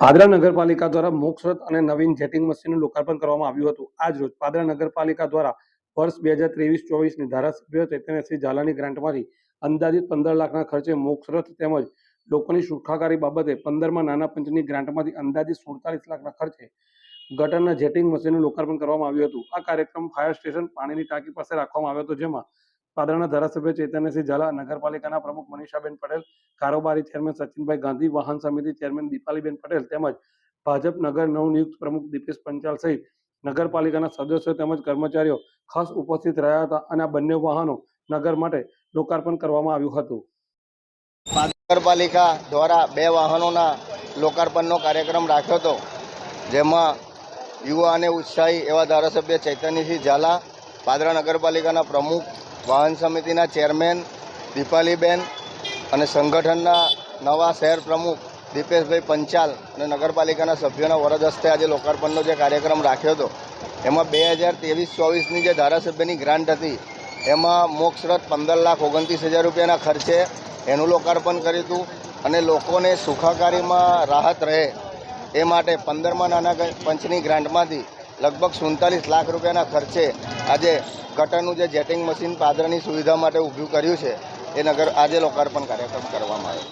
પાદરા નગરપાલિકા દ્વારા મોક્ષરથ અને નવીન જેટિંગ મશીનનું લોકાર્પણ કરવામાં આવ્યું હતું. આજ રોજ પાદરા નગરપાલિકા દ્વારા વર્ષ બે હજાર ત્રેવીસ ચોવીસની ધારાસભ્ય ચૈતન્યસિંહ ઝાલાની ગ્રાન્ટમાંથી અંદાજિત પંદર લાખના ખર્ચે મોક્ષરથ તેમજ લોકોની સુખાકારી બાબતે પંદરમાં નાના પંચની ગ્રાન્ટમાંથી અંદાજિત સુડતાલીસ લાખના ખર્ચે ગટરના જેટિંગ મશીનનું લોકાર્પણ કરવામાં આવ્યું હતું. આ કાર્યક્રમ ફાયર સ્ટેશન પાણીની ટાંકી પાસે રાખવામાં આવ્યો હતો, જેમાં પાદરાના ધારાસભ્ય ચૈતન્યસિંહ ઝાલા, નગરપાલિકાના પ્રમુખ મનીષાબેન પટેલ, કારોબારી ચેરમેન સચિનભાઈ ગાંધી, વાહન સમિતિ ચેરમેન દીપાલીબેન પટેલ તેમજ ભાજપ નગર નવનિયુક્ત પ્રમુખ દીપેશ પંચાલ સહિત નગરપાલિકાના સદસ્યો તેમજ કર્મચારીઓ ખાસ ઉપસ્થિત રહ્યા હતા અને આ બંને વાહનો નગર માટે લોકાર્પણ કરવામાં આવ્યું હતું. નગરપાલિકા દ્વારા બે વાહનોના લોકાર્પણનો કાર્યક્રમ રાખ્યો હતો, જેમાં યુવા અને ઉત્સાહી એવા ધારાસભ્ય ચૈતન્યસિંહ ઝાલા પાદરા નગરપાલિકાના પ્રમુખ, વાહન સમિતિના ચેરમેન દીપાલીબેન અને સંગઠનના નવા શહેર પ્રમુખ દીપેશભાઈ પંચાલ અને નગરપાલિકાના સભ્યોના વરદ હસ્તે આજે લોકાર્પણનો જે કાર્યક્રમ રાખ્યો હતો, એમાં બે હજાર ત્રેવીસ ચોવીસની જે ધારાસભ્યની ગ્રાન્ટ હતી, એમાં મોક્ષરત પંદર લાખ ઓગણત્રીસ હજાર રૂપિયાના ખર્ચે એનું લોકાર્પણ કર્યું હતું અને લોકોને સુખાકારીમાં રાહત રહે એ માટે પંદરમાં નાના પંચની ગ્રાન્ટમાંથી લગભગ સુડતાલીસ લાખ રૂપિયાના ખર્ચે આજે ગટરનું જે જેટિંગ મશીન પાદરાની સુવિધા માટે ઊભું કર્યું છે, એ નગર આજે લોકાર્પણ કાર્યક્રમ કરવામાં આવ્યો.